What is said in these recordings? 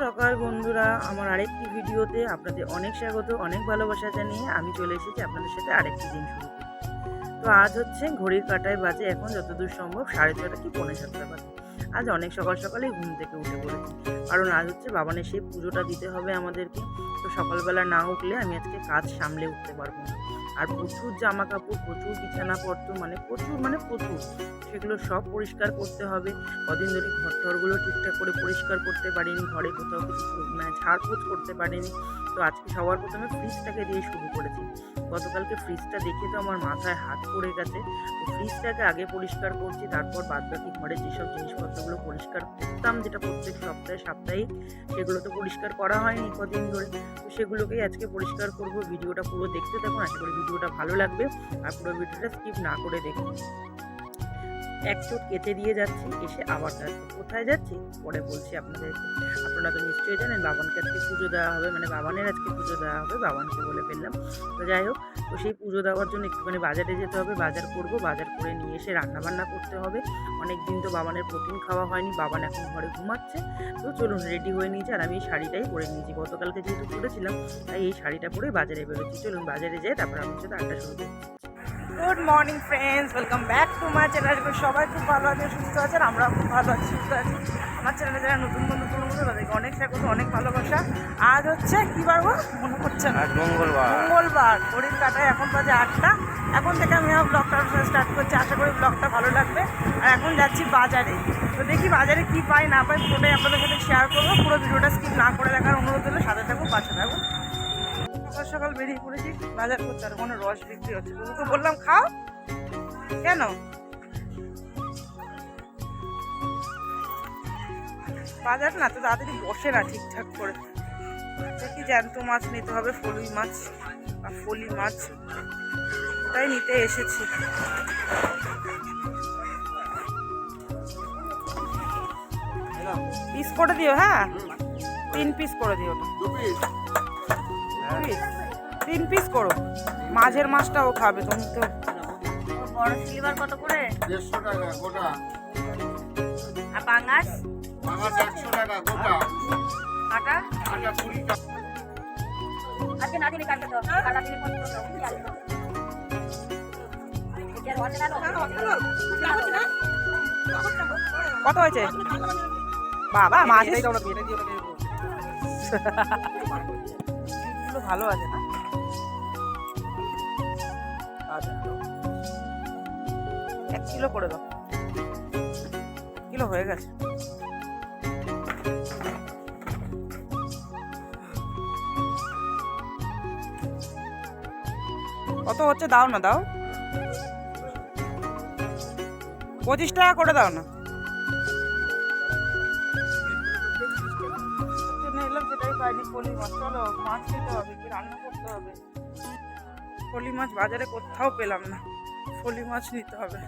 সকাল বন্ধুরা, আমার আরেকটি ভিডিওতে আপনাদের অনেক স্বাগত, অনেক ভালোবাসা জানিয়ে আমি চলে এসেছি আপনাদের সাথে আরেকটি দিন শুরু তো আজ হচ্ছে ঘড়ির কাটায় বাজে এখন যতদূর সম্ভব, সাড়ে ছটা কি পৌনে সাতটা বাজে। আজ অনেক সকাল সকালে ঘুম থেকে উঠে পড়েছি। কারণ আজ হচ্ছে বাবানের সেই পুজোটা দিতে হবে আমাদেরকে। তো সকালবেলা না উঠলে আমি আজকে কাজ সামলে উঠতে পারব না। আর প্রচুর জামা কাপড় প্রচুর বিছানাপত্র মানে প্রচুর মানে প্রচুর। সেগুলো সব পরিষ্কার করতে হবে। কদিন ধরে ঘর টরগুলো ঠিকঠাক করে পরিষ্কার করতে পারিনি, ঘরে কোথাও কিছু মানে ঝাড়পোছ করতে পারিনি। তো আজকে সবার প্রথমে ফ্রিজটাকে দিয়ে শুরু করেছি। গতকালকে ফ্রিজটা দেখে তো আমার মাথায় হাত পড়ে গেছে। তো ফ্রিজটাকে আগে পরিষ্কার করছি, তারপর বাদবাকি ঘরে যেসব জিনিসপত্রগুলো পরিষ্কার করতাম, যেটা প্রত্যেক সপ্তাহে, সাপ্তাহিক, সেগুলো তো পরিষ্কার করা হয়নি কদিন ধরে। তো সেগুলোকেই আজকে পরিষ্কার করব। ভিডিওটা পুরো দেখতে থাকুন, আশা করি ভিডিওটা ভালো লাগবে। আর পুরো ভিডিওটা স্কিপ না করে দেখুন। এক চোট কেটে দিয়ে যাচ্ছি, এসে আবার যাচ্ছি কোথায় যাচ্ছি? পরে বলছি আপনাদেরকে। আপনারা তো নিশ্চয়ই জানেন, বাবানকে আজকে পুজো দেওয়া হবে মানে বাবানের আজকে পুজো দেওয়া হবে, বাবানকে বলে ফেললাম। তো যাই হোক, তো সেই পুজো দেওয়ার জন্য একটুখানি বাজারে যেতে হবে, বাজার করব, বাজার করে নিয়ে এসে রান্না বান্না করতে হবে। অনেক দিন তো বাবানের প্রোটিন খাওয়া হয়নি, বাবান এখন ঘরে ঘুমাচ্ছে। তো চলুন, রেডি হয়ে নিয়েছি, আর আমি এই শাড়িটাই পরে নিয়েছি। গতকালকে যেহেতু পরেছিলাম, তাই এই শাড়িটা পরে বাজারে বেরোচ্ছি। চলুন, বাজারে যাই তারপর আমার সাথে আড্ডা শুরু করছি good morning friends welcome back to my channel সবাই খুব ভালো আছে সুস্থ আছেন আমরাও খুব ভালো আছি সুস্থ আছি। আমার চ্যানেলে যারা নতুন বন্ধু পুরনো বন্ধু তাদেরকে অনেক স্বাগত অনেক ভালোবাসা। আজ হচ্ছে কি বার গো? মনে করছে না। মঙ্গলবার। মঙ্গলবার। ঘড়ির কাটায় এখন বাজে আটটা। এখন থেকে আমি আমার ব্লগটা স্টার্ট করছি। আশা করি ব্লগটা ভালো লাগবে। আর এখন যাচ্ছি বাজারে। তো দেখি বাজারে কি পাই না পাই পুরোটাই আপনাদের সাথে শেয়ার করব। পুরো ভিডিওটা স্কিপ না করে দেখার অনুরোধ হলে সাথে থাকুন পাশে থাকুন। সকাল সকাল বেরিয়ে পড়েছি বাজার করতে আর কোনো রস বিক্রি হচ্ছে তো বললাম খাও। কেন? বাজার না তো তাড়াতাড়ি বসে না ঠিকঠাক করে। দেখি জ্যান্ত মাছ নিতে হবে ফলুই মাছ আর ফলি মাছ? ওটাই নিতে এসেছি। পিস করে দিও হ্যাঁ? তিন পিস করে দিও ওটা। পিস? তিন পিস করো। মাঝের মাছটাও খাবে তুমি তো। বড় সিলভার কত করে? দেড়শো টাকা গোটা। আর পাঙাশ পাঙাশ একশো টাকা গোটা। কাটা? আটা কুড়ি টাকা। আজকে না দিলে তো? কাটা দিলে পঞ্চাশ টাকা কি আলু এটা রসে না কত হয়েছে? বাবা মাছ গুলো ভালো আছে না? আচ্ছা। এক কিলো করে দাও। কিলো হয়ে গেছে। কত হচ্ছে দাও না, দাও। পঁচিশ টাকা করে দাও না। মাছ নিতে হবে কি রান্না করতে হবে। ফলি মাছ বাজারে কোথাও পেলাম না ফলি মাছ নিতে হবে।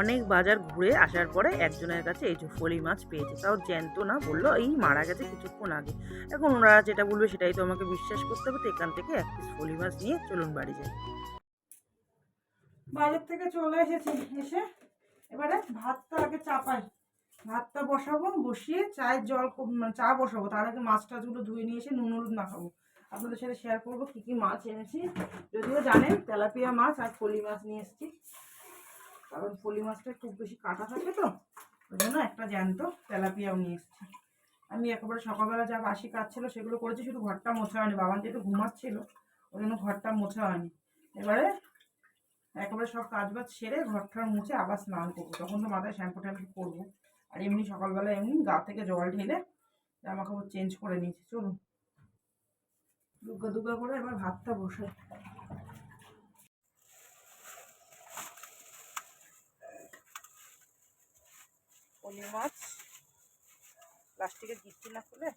অনেক বাজার ঘুরে আসার পরে একজনের কাছে এই যে ফলি মাছ পেয়েছে তাও জ্যান্ত না বলল এই মারা গেছে কিছুক্ষণ আগে। এখন ওনারা যেটা বলবে সেটাই তো আমাকে বিশ্বাস করতে হবে তো এখান থেকে এক পিস ফলি মাছ নিয়ে চলুন বাড়ি যাই। বাজার থেকে চলে এসেছি এসে এবারে ভাতটা আগে চাপাই। ভাতটা বসাবো, বসিয়ে চায়ের জল মানে চা বসাবো। তার আগে মাছ টাছগুলো ধুয়ে নিয়ে এসে নুন হলুদ মাখাবো। আপনাদের সাথে শেয়ার করব কী কী মাছ এনেছি। যদিও জানেন, তেলাপিয়া মাছ আর পলি মাছ নিয়ে এসেছি। কারণ পলি মাছটা খুব বেশি কাটা থাকে তো, ওই জন্য একটা জ্যান্ত তেলাপিয়াও নিয়ে এসেছি। আমি একেবারে সকালবেলা যা বাসি কাজ ছিল সেগুলো করেছি, শুধু ঘরটা মোছা হয়নি। বাবান যেহেতু ঘুমাচ্ছিল, ওই জন্য ঘরটা মোছা হয়নি। এবারে একেবারে সব কাজ বাজ সেরে ঘরটার মুছে আবার স্নান করব। তখন তো মাথায় শ্যাম্পু ট্যাম্পু করব। আর এমনি সকালবেলা এমনি গা থেকে জল ঢেলে জামা কাপড় চেঞ্জ করে নিয়েছি, চলুন। দুগ্গা দুগ্গা করে এবার ভাতটা বসে পলি মাছ, প্লাস্টিকের গিট্টি না খুলে,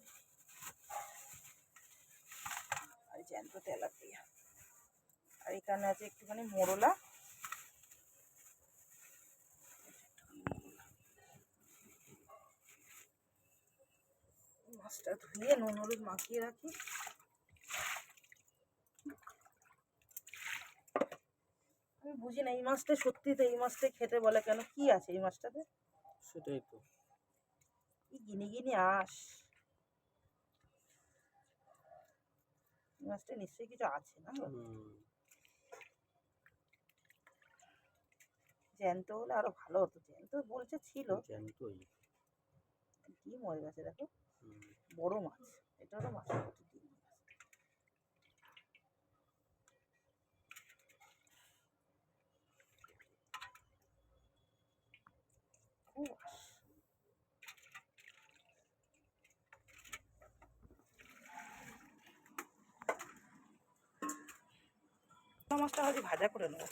আর জ্যান্ত তেলাপিয়া। আর এখানে আছে একটুখানি মোরলা মাছটা ধুয়ে নুন হলুদ মাখিয়ে রাখি। আমি বুঝি না এই মাছটা সত্যি তো এই মাছটা খেতে বলে কেন? কি আছে এই মাছটাতে? সেটাই তো। কি গিনি গিনি আস এই মাছটা নিশ্চয়ই কিছু আছে না? জ্যান্ত হলে আরও ভালো হতো। জ্যান্ত বলছে ছিল। জ্যান্তই। কি মরে গেছে দেখো। বড় মাছ এটারও মাছ খুব আস। পোনা মাছটা হয়তো ভাজা করে নেব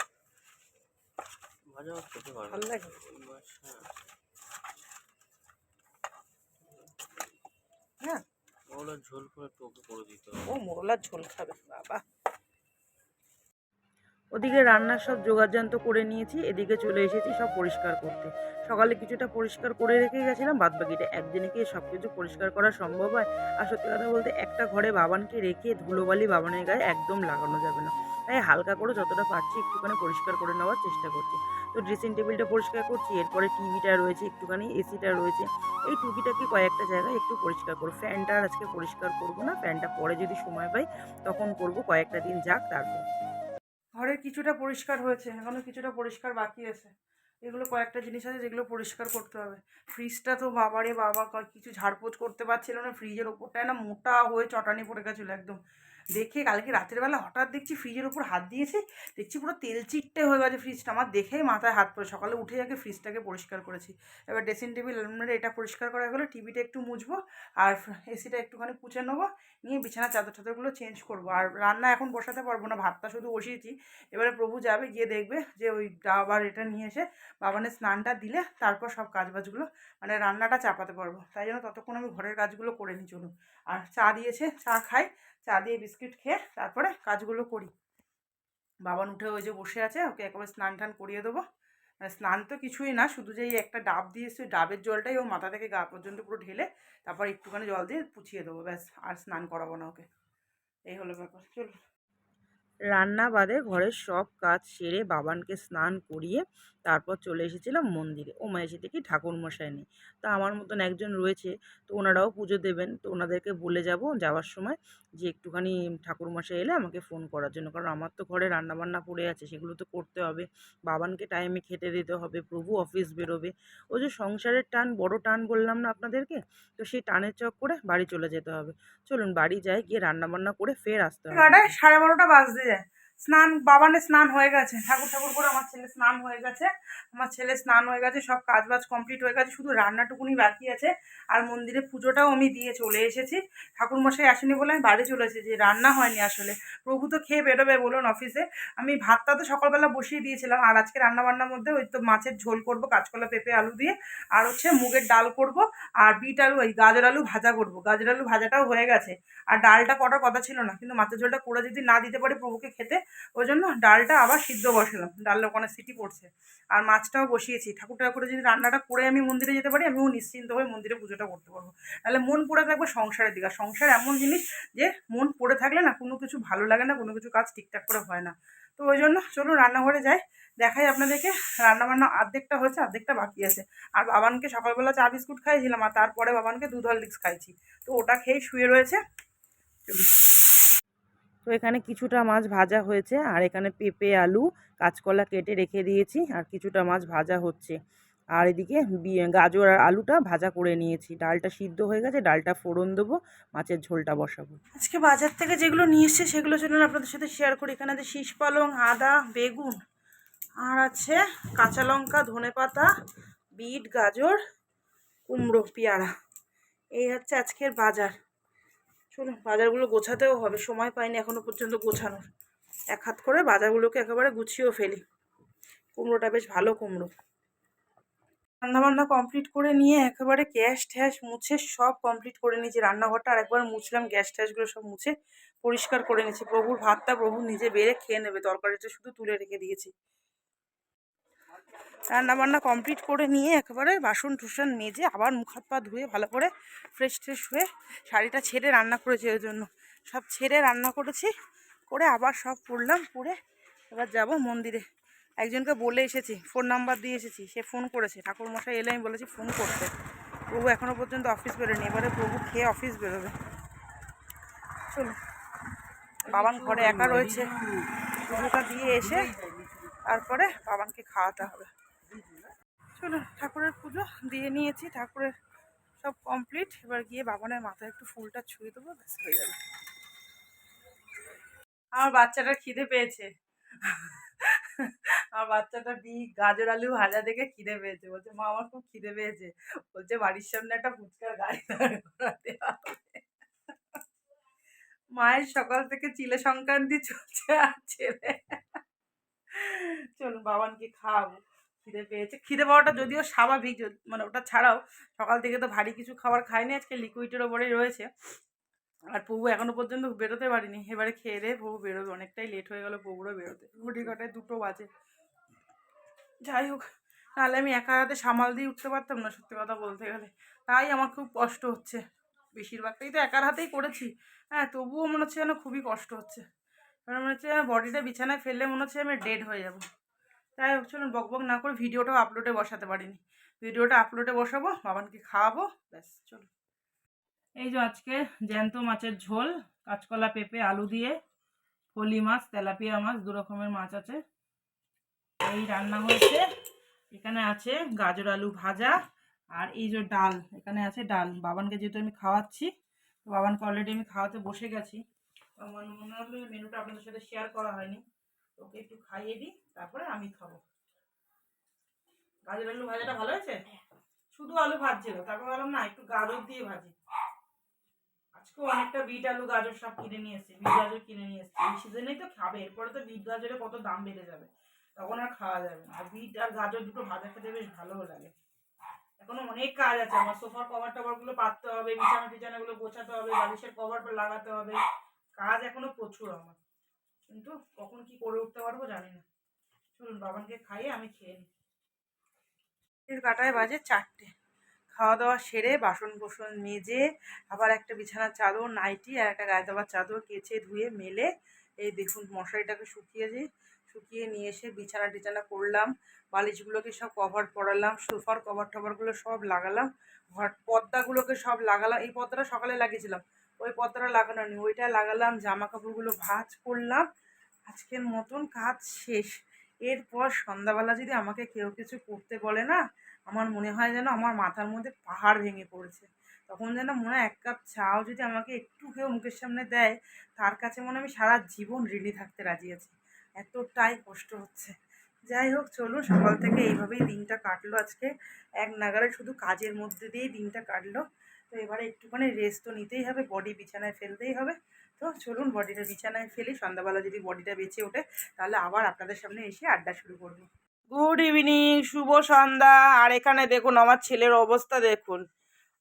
ভাজা মাছ খেতে পারবে ভালো লাগে ওই মাছ হ্যাঁ হ্যাঁ ওগুলো ঝোল করে টোকে করে দিতে হবে। ও মোগলার ঝোল খাবে বাবা। ওদিকে রান্নার সব যোগাযন্ত করে নিয়েছি এদিকে চলে এসেছি সব পরিষ্কার করতে। সকালে কিছুটা পরিষ্কার করে রেখে গেছিলাম বাদ বাকিটা একদিনে কি সব কিছু পরিষ্কার করা সম্ভব হয়? আর সত্যি কথা বলতে একটা ঘরে বাবানকে রেখে ধুলোবালি বাবানের গায়ে একদম লাগানো যাবে না। তাই হালকা করে যতটা পারছি একটুখানি পরিষ্কার করে নেওয়ার চেষ্টা করছি। তো ড্রেসিং টেবিলটা পরিষ্কার করছি, এরপরে টিভিটা রয়েছে, একটুখানি এসিটা রয়েছে। এই টুকিটাকি কয়েকটা জায়গায় একটু পরিষ্কার করব। ফ্যানটা আজকে পরিষ্কার করব না ফ্যানটা পরে যদি সময় পাই তখন করব, কয়েকটা দিন যাক তারপর। ঘরের কিছুটা পরিষ্কার হয়েছে, এখনও কিছুটা পরিষ্কার বাকি আছে। এগুলো কয়েকটা জিনিস আছে যেগুলো পরিষ্কার করতে হবে। ফ্রিজটা তো বাবারে বাবা কিছু ঝাড়পোছ করতে পারছিল না ফ্রিজের ওপরটায় না মোটা হয়ে চটানি পড়ে গেছিল একদম। দেখে কালকে রাতের বেলা হঠাৎ দেখছি ফ্রিজের উপর হাত দিয়েছি, দেখছি পুরো তেল চিট্টে হয়ে গেছে ফ্রিজটা। আমার দেখেই মাথায় হাত পড়ে। সকালে উঠে যাকে ফ্রিজটাকে পরিষ্কার করেছি। এবার ড্রেসিং টেবিল এটা পরিষ্কার করা গেলো টিভিটা একটু মুছবো আর এসিটা একটুখানি পুছে নেব, নিয়ে বিছানা চাদর টাদরগুলো চেঞ্জ করব। আর রান্না এখন বসাতে পারব না, ভাতটা শুধু বসিয়েছি। এবারে প্রভু যাবে, গিয়ে দেখবে যে ওই ডাব আর এটা নিয়ে এসে বাবানের স্নানটা দিলে তারপর সব কাজ বাজগুলো মানে রান্নাটা চাপাতে পারব। তাই জন্য ততক্ষণ আমি ঘরের কাজগুলো করে নিই চলুন। আর চা দিয়েছে, চা খাই। চা দিয়ে বিস্কিট খেয়ে তারপরে কাজগুলো করি। বাবান উঠে ওই যে বসে আছে, ওকে একেবারে স্নান টান করিয়ে দেবো। মানে স্নান তো কিছুই না, শুধু যে একটা ডাব দিয়েছে ওই ডাবের জলটাই ও মাথা থেকে গা পর্যন্ত পুরো ঢেলে তারপর একটুখানি জল দিয়ে পুছিয়ে দেবো, ব্যাস আর স্নান করাবো না ওকে। এই হলো ব্যাপার চলো রান্না বাদে ঘরের সব কাজ সেরে বাবানকে স্নান করিয়ে তারপর চলে এসেছিলাম মন্দিরে। ও মা এসে দেখি ঠাকুরমশাই নেই। তা আমার মতন একজন রয়েছে, তো ওনারাও পুজো দেবেন। তো ওনাদেরকে বলে যাব যাওয়ার সময় যে একটুখানি ঠাকুরমশাই এলে আমাকে ফোন করার জন্য। কারণ আমার তো ঘরে রান্নাবান্না পড়ে আছে, সেগুলো তো করতে হবে। বাবানকে টাইমে খেতে দিতে হবে, প্রভু অফিস বেরোবে। ওই যে সংসারের টান, বড় টান বললাম না আপনাদেরকে? তো সেই টানের চক করে বাড়ি চলে যেতে হবে। চলুন বাড়ি যাই, গিয়ে রান্নাবান্না করে ফের আসতে হবে। সাড়ে বারোটা বাজতে 对不对？স্নান, বাবানের স্নান হয়ে গেছে। ঠাকুর ঠাকুর করে আমার ছেলে স্নান হয়ে গেছে। আমার ছেলে স্নান হয়ে গেছে, সব কাজ বাজ কমপ্লিট হয়ে গেছে, শুধু রান্নাটুকুনি বাকি আছে। আর মন্দিরে পুজোটাও আমি দিয়ে চলে এসেছি। ঠাকুর মশাই আসেনি বলে আমি বাড়ি চলে এসেছি রান্না হয়নি আসলে। প্রভু তো খেয়ে বেরোবে বলুন অফিসে আমি ভাতটা তো সকালবেলা বসিয়ে দিয়েছিলাম, আর আজকে রান্না বান্নার মধ্যে ওই তো মাছের ঝোল করব, কাঁচকলা, পেঁপে, আলু দিয়ে, আর হচ্ছে মুগের ডাল করব, আর বিট আলু, ওই গাজর আলু ভাজা করব। গাজর আলু ভাজাটাও হয়ে গেছে। আর ডালটা করার কথা ছিল না, কিন্তু মাছের ঝোলটা করে যদি না দিতে পারি প্রভুকে খেতে ওই জন্য ডালটা আবার সিদ্ধ বসালাম। ডাল ওখানে সিটি পড়ছে। আর মাছটাও বসিয়েছি। ঠাকুর ঠাকুরে যদি রান্নাটা করে আমি মন্দিরে যেতে পারি, আমিও নিশ্চিন্ত হয়ে মন্দিরে পুজোটা করতে পারব। তাহলে মন পড়ে থাকবে সংসারের দিকে। আর সংসার এমন জিনিস যে মন পড়ে থাকলে না কোনো কিছু ভালো লাগে না, কোনো কিছু কাজ ঠিকঠাক করে হয় না। তো ওই জন্য চলুন রান্নাঘরে যাই, দেখাই আপনাদেরকে রান্নাবান্না অর্ধেকটা হয়েছে অর্ধেকটা বাকি আছে। আর বাবানকে সকালবেলা চা বিস্কুট খাইছিলাম আর তারপরে বাবানকে দুধ হরলিক্স খাইছি তো ওটা খেয়েই শুয়ে রয়েছে। তো এখানে কিছুটা মাছ ভাজা হয়েছে। আর এখানে পেঁপে, আলু, কাঁচকলা কেটে রেখে দিয়েছি, আর কিছুটা মাছ ভাজা হচ্ছে। আর এদিকে গাজর আর আলুটা ভাজা করে নিয়েছি। ডালটা সিদ্ধ হয়ে গেছে, ডালটা ফোড়ন দেবো, মাছের ঝোলটা বসাবো। আজকে বাজার থেকে যেগুলো নিয়ে এসছে, সেগুলো চলুন আপনাদের সাথে শেয়ার করি। এখানে আছে শীষ পালং, আদা, বেগুন, আর আছে কাঁচা লঙ্কা, ধনে পাতা, বিট, গাজর, কুমড়ো, পেয়ারা। এই হচ্ছে আজকের বাজার। চলুন, বাজারগুলো গোছাতেও হবে। সময় পাইনি এখনও পর্যন্ত গোছানোর। এক হাত করে বাজারগুলোকে একেবারে গুছিয়েও ফেলি। কুমড়োটা বেশ ভালো কুমড়ো। রান্নাবান্না কমপ্লিট করে নিয়ে একেবারে গ্যাস ট্যাস মুছে সব কমপ্লিট করে নিয়েছি। রান্নাঘরটা আরেকবার মুছলাম, গ্যাস ট্যাসগুলো সব মুছে পরিষ্কার করে নিয়েছি। প্রভুর ভাতটা প্রভু নিজে বেড়ে খেয়ে নেবে। তরকারিটা শুধু তুলে রেখে দিয়েছি। রান্নাবান্না কমপ্লিট করে নিয়ে একেবারে বাসন টুসন মেজে আবার মুখ হাত পা ধুয়ে ভালো করে ফ্রেশ ট্রেশ হয়ে শাড়িটা ছেড়ে রান্না করেছি ওই জন্য। সব ছেড়ে রান্না করেছি, করে আবার সব পড়লাম পড়ে এবার যাব মন্দিরে। একজনকে বলে এসেছি ফোন নাম্বার দিয়ে এসেছি, সে ফোন করেছে। ঠাকুরমশাই এলে আমি বলেছি ফোন করতে। প্রভু এখনও পর্যন্ত অফিস বেরোয়নি, এবারে প্রভু খেয়ে অফিস বেরোবে। চলো বাবান ঘরে একা রয়েছে। দিয়ে এসে তারপরে বাবানকে খাওয়াতে হবে। চলো, ঠাকুরের পুজো দিয়ে নিয়েছি, ঠাকুরের সব কমপ্লিট এবার গিয়ে বাবানের মাথায় একটু ফুলটা ছুঁয়ে দেবো, ব্যাস হয়ে যাবে আমার বাচ্চাটা খিদে পেয়েছে। আমার বাচ্চাটা বি গাজর, আলু ভাজা দেখে খিদে পেয়েছে। বলছে, মা, আমার খুব খিদে পেয়েছে। বলছে, বাড়ির সামনে একটা ফুচকার গাড়ি দাঁড় করাতে মায়ের সকাল থেকে চিলে সংক্রান্তি চলছে আর ছেলে। চলুন, বাবানকে খাওয়াবো। খিদে পেয়েছে। খিদে পাওয়াটা যদিও স্বাভাবিক মানে ওটা ছাড়াও সকাল থেকে তো ভারী কিছু খাবার খাইনি, আজকে লিকুইডের ওপরেই রয়েছে। আর প্রভু এখনও পর্যন্ত বেরোতে পারিনি। এবারে খেয়ে দিয়ে প্রভু বেরোবে, অনেকটাই লেট হয়ে গেল প্রভুরও বেরোতে। ঘুটি কাটায় দুটো বাজে। যাই হোক, নাহলে আমি একা হাতে সামাল দিয়ে উঠতে পারতাম না সত্যি কথা বলতে গেলে। তাই আমার খুব কষ্ট হচ্ছে। বেশিরভাগটাই তো একার হাতেই করেছি। হ্যাঁ তবুও মনে হচ্ছে যেন খুবই কষ্ট হচ্ছে। মনে হচ্ছে বডিটা বিছানায় ফেললে মনে হচ্ছে আমি ডেড হয়ে যাব। তাই চলুন বক বক না করে ভিডিওটাও আপলোডে বসাতে পারিনি। ভিডিওটা আপলোডে বসাবো, বাবানকে খাওয়াবো, ব্যাস চলুন এই যে আজকে জ্যান্ত মাছের ঝোল, কাঁচকলা, পেঁপে, আলু দিয়ে ফলি মাছ, তেলাপিয়া মাছ, দু রকমের মাছ আছে। এই রান্না হয়েছে, এখানে আছে গাজর আলু ভাজা আর এই যে ডাল, এখানে আছে ডাল। বাবানকে যেহেতু আমি খাওয়াচ্ছি, তো বাবানকে অলরেডি আমি খাওয়াতে বসে গেছি। মনে হলো মেনুটা আপনাদের সাথে শেয়ার করা হয়নি। ওকে একটু খাইয়ে দিই, তারপরে আমি খাব। গাজর আলু ভাজাটা ভালো হয়েছে? শুধু আলু ভাজছিল, তারপর ভাবলাম না, একটু গাজর দিয়ে ভাজি। আজকে অনেকটা বিট আলু গাজর সব কিনে নিয়ে এসেছি, বিট গাজর কিনে নিয়ে এসেছি। এই সিজনেই তো খাবে, এরপরে তো বিট গাজরের কত দাম বেড়ে যাবে, তখন আর খাওয়া যাবে না। আর বিট আর গাজর দুটো ভাজা খেতে বেশ ভালোও লাগে। এখনও অনেক কাজ আছে, আমার সোফার কভার টভারগুলো পাততে হবে, বিছানা টিছানা গুলো গোছাতে হবে, বালিশের কভার লাগাতে হবে, কাজ এখনও প্রচুর আমার। কিন্তু কখন কি করে উঠতে পারব জানি না। চলুন বাবানকে খাইয়ে আমি খেয়ে নিই। এর কাটায় বাজে চারটে। খাওয়া দাওয়া সেরে বাসন কোসন মেজে আবার একটা বিছানার চাদর, নাইটি আর একটা গায়ে দেওয়ার চাদর কেচে, ধুয়ে, মেলে এই দেখুন মশারিটাকে শুকিয়েছি শুকিয়ে নিয়ে এসে বিছানা টিছানা করলাম। বালিশগুলোকে সব কভার পরালাম, সোফার কভার টভারগুলো সব লাগালাম, ঘর পর্দাগুলোকে সব লাগালাম। এই পর্দাটা সকালে লাগিয়েছিলাম। ওই পর্দাটা লাগানো নেই ওইটা লাগালাম জামা কাপড়গুলো ভাজ করলাম। আজকের মতন কাজ শেষ। এরপর সন্ধ্যাবেলা যদি আমাকে কেউ কিছু করতে বলে না, আমার মনে হয় যেন আমার মাথার মধ্যে পাহাড় ভেঙে পড়েছে। তখন যেন মনে এক কাপ চাও যদি আমাকে একটু কেউ মুখের সামনে দেয়, তার কাছে মনে আমি সারা জীবন ঋণী থাকতে রাজি আছি। এতটাই কষ্ট হচ্ছে। যাই হোক, চলুন, সকাল থেকে এইভাবেই দিনটা কাটলো আজকে। এক নাগারে শুধু কাজের মধ্যে দিয়েই দিনটা কাটলো। তো এবারে একটুখানি রেস্ট তো নিতেই হবে বডি বিছানায় ফেলতেই হবে। তো চলুন বডিটা বিছানায় ফেলি, সন্ধ্যাবেলা যদি বডিটা বেঁচে ওঠে, তাহলে আবার আপনাদের সামনে এসে আড্ডা শুরু করব। গুড ইভিনিং শুভ সন্ধ্যা। আর এখানে দেখুন, আমার ছেলের অবস্থা দেখুন।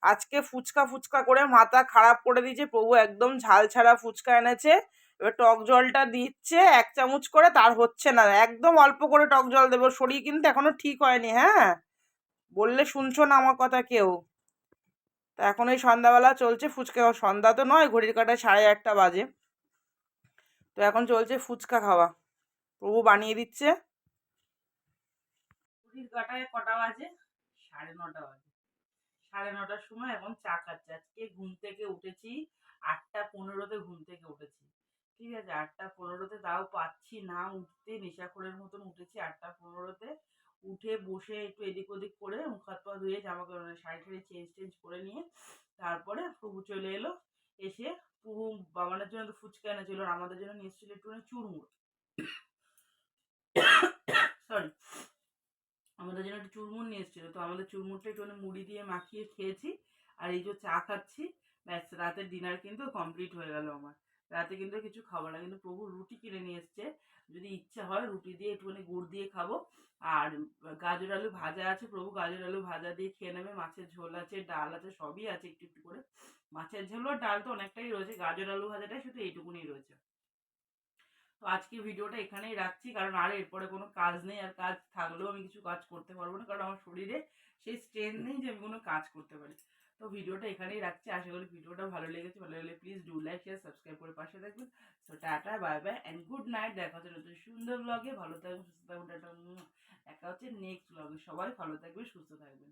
আজকে ফুচকা ফুচকা করে মাথা খারাপ করে দিয়েছে, প্রভু একদম ঝাল ছাড়া ফুচকা এনেছে। এবার টক জলটা দিচ্ছে, এক চামচ করে, তার হচ্ছে না। একদম অল্প করে টক জল দেবো, শরীর কিন্তু এখনও ঠিক হয়নি হ্যাঁ? বললে শুনছো না আমার কথা কেউ। তা এখন এই সন্ধ্যাবেলা চলছে ফুচকা সন্ধ্যা তো নয়, ঘড়ির কাটায় সাড়ে আটটা বাজে। তো এখন চলছে ফুচকা খাওয়া। প্রভু বানিয়ে দিচ্ছে। ঘড়ির কাটায় কটা বাজে? সাড়ে নটা বাজে। সাড়ে নটার সময় এখন চা খাচ্ছে। আজকে ঘুম থেকে উঠেছি, আটটা পনেরোতে ঘুম থেকে উঠেছি। ঠিক আছে, আটটা পনেরোতে তাও পাচ্ছি না, উঠতে নেশাখোরের মতন উঠেছি আটটা পনেরোতে। উঠে বসে একটু এদিক ওদিক করে মুখ হাত পা ধুয়ে জামা কাপড় মানে শাড়ি টাড়ি চেঞ্জ টেঞ্জ করে নিয়ে তারপরে প্রভু চলে এলো। এসে প্রভু বাবানের জন্য তো ফুচকা এনেছিল আর আমাদের জন্য নিয়ে এসেছিল একটুখানি চুরমুর সরি আমাদের জন্য একটু চুরমুর নিয়ে এসেছিল। তো আমাদের চুরমুরটা একটুখানি মুড়ি দিয়ে মাখিয়ে খেয়েছি আর এই যে চা খাচ্ছি, ব্যাস রাতের ডিনার কিন্তু কমপ্লিট হয়ে গেল আমার। রাতে কিন্তু কিছু খাব না। কিন্তু প্রভু রুটি কিনে নিয়ে এসছে। যদি ইচ্ছা হয় রুটি দিয়ে একটুখানি গুড় দিয়ে খাব। আর গাজর আলু ভাজা আছে প্রভু। গাজর আলু ভাজা দিয়ে খেয়ে নেবে। মাছের ঝোল আছে, ডাল আছে, সবই আছে একটু একটু করে। মাছের ঝোল আর ডাল তো অনেকটাই রয়েছে। গাজর আলু ভাজাটাই শুধু এইটুকুনি রয়েছে। তো আজকে ভিডিওটা এখানেই রাখছি। কারণ আর এরপরে কোনো কাজ নেই। আর কাজ থাকলেও আমি কিছু কাজ করতে পারব না। কারণ আমার শরীরে সেই স্ট্রেন নেই যে আমি কোনো কাজ করতে পারি। তো ভিডিওটা এখানেই রাখছি। আশা করি ভিডিওটা ভালো লেগেছে। ভালো লাগলে please do like share subscribe করে পাশে থাকবেন। So tata bye bye and good night দেখা হচ্ছে নতুন সুন্দর ব্লগে ভালো থাকবেন, সুস্থ থাকবেন, টাটা দেখা হচ্ছে নেক্সট ব্লগে সবাই ভালো থাকবে সুস্থ থাকবেন।